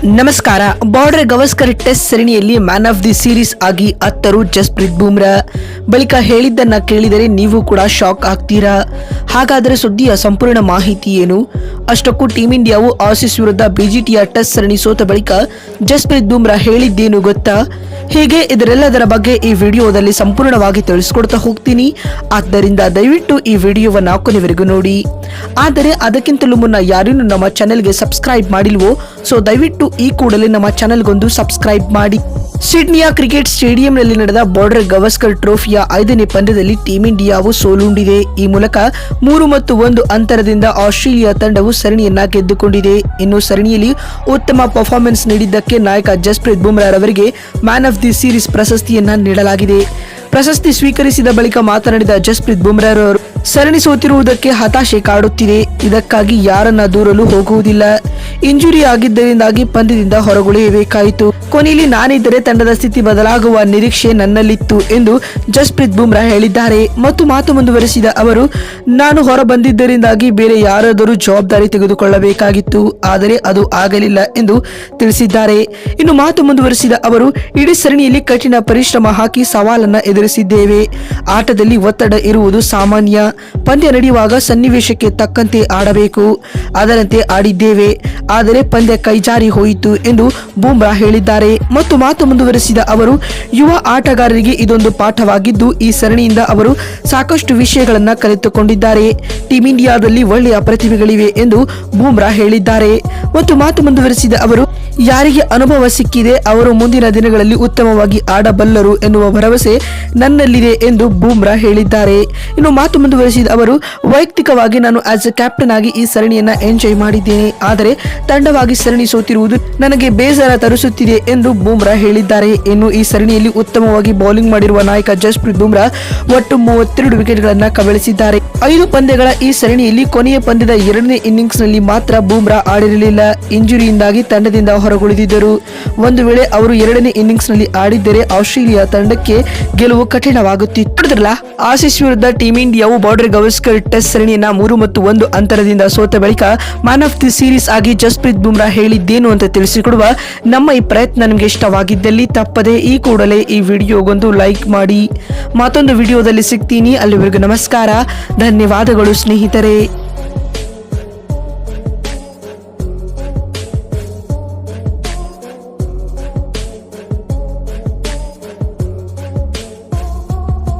ನಮಸ್ಕಾರ. Border Gavaskar test ಸರಣಿಯಲ್ಲಿ man of the series ಆಗಿ ಅತ್ತರು ಜಸ್ಪ್ರೀತ್ ಬೂಮ್ರಾ. ಬಳಿಕ ಹೇಳಿದ್ದನ್ನ ಕೇಳಿದರೆ ನೀವು ಕೂಡ ಶಾಕ್ ಆಗ್ತೀರಾ? ಹಾಗಾದರೆ ಸುದ್ದಿಯ ಸಂಪೂರ್ಣ ಮಾಹಿತಿ ಏನು? ಅಷ್ಟಕ್ಕೂ ಟೀಂ ಇಂಡಿಯಾವು ಆಸೀಸ್ ವಿರುದ್ಧ ಬಿಜಿಟಿಯ ಟೆಸ್ಟ್ ಸರಣಿ ಸೋತ ಬಳಿಕ ಜಸ್ಪ್ರೀತ್ ಬೂಮ್ರಾ ಹೇಳಿದ್ದೇನು ಗೊತ್ತಾ? ಹೀಗೆ ಇದರೆಲ್ಲದರ ಬಗ್ಗೆ ಈ ವಿಡಿಯೋದಲ್ಲಿ ಸಂಪೂರ್ಣವಾಗಿ ತಿಳಿಸ್ಕೊಡ್ತಾ ಹೋಗ್ತೀನಿ. ಆದ್ದರಿಂದ ದಯವಿಟ್ಟು ಈ ವಿಡಿಯೋವನ್ನು ಕೊನೆವರೆಗೂ ನೋಡಿ. ಆದರೆ ಅದಕ್ಕಿಂತಲೂ ಮುನ್ನ ಯಾರೂ ನಮ್ಮ ಚಾನೆಲ್ಗೆ ಸಬ್ಸ್ಕ್ರೈಬ್ ಮಾಡಿಲ್ವೋ ಸೊ ದಯವಿಟ್ಟು ಈ ಕೂಡಲೇ ನಮ್ಮ ಚಾನೆಲ್ಗೊಂದು ಸಬ್ಸ್ಕ್ರೈಬ್ ಮಾಡಿ. ಸಿಡ್ನಿಯ ಕ್ರಿಕೆಟ್ ಸ್ಟೇಡಿಯಂನಲ್ಲಿ ನಡೆದ ಬಾರ್ಡರ್ ಗವಸ್ಕರ್ ಟ್ರೋಫಿಯ ಐದನೇ ಪಂದ್ಯದಲ್ಲಿ ಟೀಂ ಇಂಡಿಯಾವು ಸೋಲುಂಡಿದೆ. ಈ ಮೂಲಕ ಮೂರು ಮತ್ತು ಒಂದು ಅಂತರದಿಂದ ಆಸ್ಟ್ರೇಲಿಯಾ ತಂಡವು ಸರಣಿಯನ್ನ ಗೆದ್ದುಕೊಂಡಿದೆ. ಇನ್ನು ಸರಣಿಯಲ್ಲಿ ಉತ್ತಮ ಪರ್ಫಾರ್ಮೆನ್ಸ್ ನೀಡಿದ್ದಕ್ಕೆ ನಾಯಕ ಜಸ್ಪ್ರೀತ್ ಬುಮ್ರಾರವರಿಗೆ ಮ್ಯಾನ್ ಆಫ್ ದಿ ಸೀರೀಸ್ ಪ್ರಶಸ್ತಿಯನ್ನ ನೀಡಲಾಗಿದೆ. ಪ್ರಶಸ್ತಿ ಸ್ವೀಕರಿಸಿದ ಬಳಿಕ ಮಾತನಾಡಿದ ಜಸ್ಪ್ರೀತ್ ಬುಮ್ರಾರವರು ಸರಣಿ ಸೋತಿರುವುದಕ್ಕೆ ಹತಾಶೆ ಕಾಡುತ್ತಿದೆ. ಇದಕ್ಕಾಗಿ ಯಾರನ್ನ ದೂರಲು ಹೋಗುವುದಿಲ್ಲ. ಇಂಜುರಿ ಆಗಿದ್ದರಿಂದಾಗಿ ಪಂದ್ಯದಿಂದ ಹೊರಗುಳಿಯಬೇಕಾಯಿತು. ಕೊನೆಯಲ್ಲಿ ನಾನಿದ್ದರೆ ತಂಡದ ಸ್ಥಿತಿ ಬದಲಾಗುವ ನಿರೀಕ್ಷೆ ನನ್ನಲ್ಲಿತ್ತು ಎಂದು ಜಸ್ಪ್ರೀತ್ ಬುಮ್ರಾ ಹೇಳಿದ್ದಾರೆ. ಮತ್ತು ಮಾತು ಮುಂದುವರೆಸಿದ ಅವರು, ನಾನು ಹೊರ ಬಂದಿದ್ದರಿಂದಾಗಿ ಬೇರೆ ಯಾರಾದರೂ ಜವಾಬ್ದಾರಿ ತೆಗೆದುಕೊಳ್ಳಬೇಕಾಗಿತ್ತು. ಆದರೆ ಅದು ಆಗಲಿಲ್ಲ ಎಂದು ತಿಳಿಸಿದ್ದಾರೆ. ಇನ್ನು ಮಾತು ಮುಂದುವರೆಸಿದ ಅವರು, ಇಡೀ ಸರಣಿಯಲ್ಲಿ ಕಠಿಣ ಪರಿಶ್ರಮ ಹಾಕಿ ಸವಾಲನ್ನ ಎದುರಿಸಿದ್ದೇವೆ. ಆಟದಲ್ಲಿ ಒತ್ತಡ ಇರುವುದು ಸಾಮಾನ್ಯ. ಪಂದ್ಯ ನಡೆಯುವಾಗ ಸನ್ನಿವೇಶಕ್ಕೆ ತಕ್ಕಂತೆ ಆಡಬೇಕು. ಅದರಂತೆ ಆಡಿದ್ದೇವೆ. ಆದರೆ ಪಂದ್ಯ ಕೈಜಾರಿ ಹೋಯಿತು ಎಂದು ಬೂಮ್ರಾ ಹೇಳಿದ್ದಾರೆ. ಮತ್ತು ಮಾತು ಮುಂದುವರೆಸಿದ ಅವರು, ಯುವ ಆಟಗಾರರಿಗೆ ಇದೊಂದು ಪಾಠವಾಗಿದ್ದು, ಈ ಸರಣಿಯಿಂದ ಅವರು ಸಾಕಷ್ಟು ವಿಷಯಗಳನ್ನ ಕಲಿತುಕೊಂಡಿದ್ದಾರೆ. ಟೀಂ ಇಂಡಿಯಾದಲ್ಲಿ ಒಳ್ಳೆಯ ಪ್ರತಿಭೆಗಳಿವೆ ಎಂದು ಬೂಮ್ರಾ ಹೇಳಿದ್ದಾರೆ. ಮತ್ತು ಮಾತು ಮುಂದುವರೆಸಿದ ಅವರು, ಯಾರಿಗೆ ಅನುಭವ ಸಿಕ್ಕಿದೆ, ಅವರು ಮುಂದಿನ ದಿನಗಳಲ್ಲಿ ಉತ್ತಮವಾಗಿ ಆಡಬಲ್ಲರು ಎನ್ನುವ ಭರವಸೆ ನನ್ನಲ್ಲಿದೆ ಎಂದು ಬೂಮ್ರಾ ಹೇಳಿದ್ದಾರೆ. ಇನ್ನು ಮಾತು ಮುಂದುವರೆಸಿದ ಅವರು, ವೈಯಕ್ತಿಕವಾಗಿ ನಾನು ಆಸ್ ಎ ಕ್ಯಾಪ್ಟನ್ ಆಗಿ ಈ ಸರಣಿಯನ್ನ ಎಂಜಾಯ್ ಮಾಡಿದ್ದೇನೆ. ಆದರೆ, ತಂಡವಾಗಿ ಸರಣಿ ಸೋತಿರುವುದು ನನಗೆ ಬೇಸರ ತರಿಸುತ್ತಿದೆ ಎಂದು ಬೂಮ್ರಾ ಹೇಳಿದ್ದಾರೆ. ಇನ್ನು ಈ ಸರಣಿಯಲ್ಲಿ ಉತ್ತಮವಾಗಿ ಬೌಲಿಂಗ್ ಮಾಡಿರುವ ನಾಯಕ ಜಸ್ಪ್ರೀತ್ ಬುಮ್ರಾ ಒಟ್ಟು ಮೂವತ್ತೆರಡು ವಿಕೆಟ್ಗಳನ್ನು ಕಬಳಿಸಿದ್ದಾರೆ. ಐದು ಪಂದ್ಯಗಳ ಈ ಸರಣಿಯಲ್ಲಿ ಕೊನೆಯ ಪಂದ್ಯದ ಎರಡನೇ ಇನ್ನಿಂಗ್ಸ್ನಲ್ಲಿ ಮಾತ್ರ ಬೂಮ್ರಾ ಆಡಿರಲಿಲ್ಲ. ಇಂಜುರಿಯಿಂದಾಗಿ ತಂಡದಿಂದ ಹೊರಗುಳಿದಿದ್ದರು. ಒಂದು ವೇಳೆ ಅವರು ಎರಡನೇ ಇನ್ನಿಂಗ್ಸ್ನಲ್ಲಿ ಆಡಿದ್ದರೆ ಆಸ್ಟ್ರೇಲಿಯಾ ತಂಡಕ್ಕೆ ಗೆಲುವು ಕಠಿಣವಾಗುತ್ತಿತ್ತು. ಆಸೀಸ್ ವಿರುದ್ಧ ಟೀಂ ಇಂಡಿಯಾವು ಬಾರ್ಡರ್ ಗವಸ್ಕರ್ ಟೆಸ್ಟ್ ಸರಣಿಯನ್ನ ಮೂರು ಮತ್ತು ಒಂದು ಅಂತರದಿಂದ ಸೋತ ಬಳಿಕ ಮ್ಯಾನ್ ಆಫ್ ದಿ ಸೀರೀಸ್ ಆಗಿ ಜಸ್ಪ್ರೀತ್ ಬುಮ್ರಾ ಹೇಳಿದ್ದೇನು ಅಂತ ತಿಳಿಸಿಕೊಡುವ ನಮ್ಮ ಈ ಪ್ರಯತ್ನ ನಿಮಗೆ ಇಷ್ಟವಾಗಿದ್ದಲ್ಲಿ ತಪ್ಪದೆ ಈ ಕೂಡಲೇ ಈ ವಿಡಿಯೋಗೊಂದು ಲೈಕ್ ಮಾಡಿ. ಮತ್ತೊಂದು ವಿಡಿಯೋದಲ್ಲಿ ಸಿಗ್ತೀನಿ. ಅಲ್ಲಿವರೆಗೂ ನಮಸ್ಕಾರ. ಧನ್ಯವಾದಗಳು ಸ್ನೇಹಿತರೆ.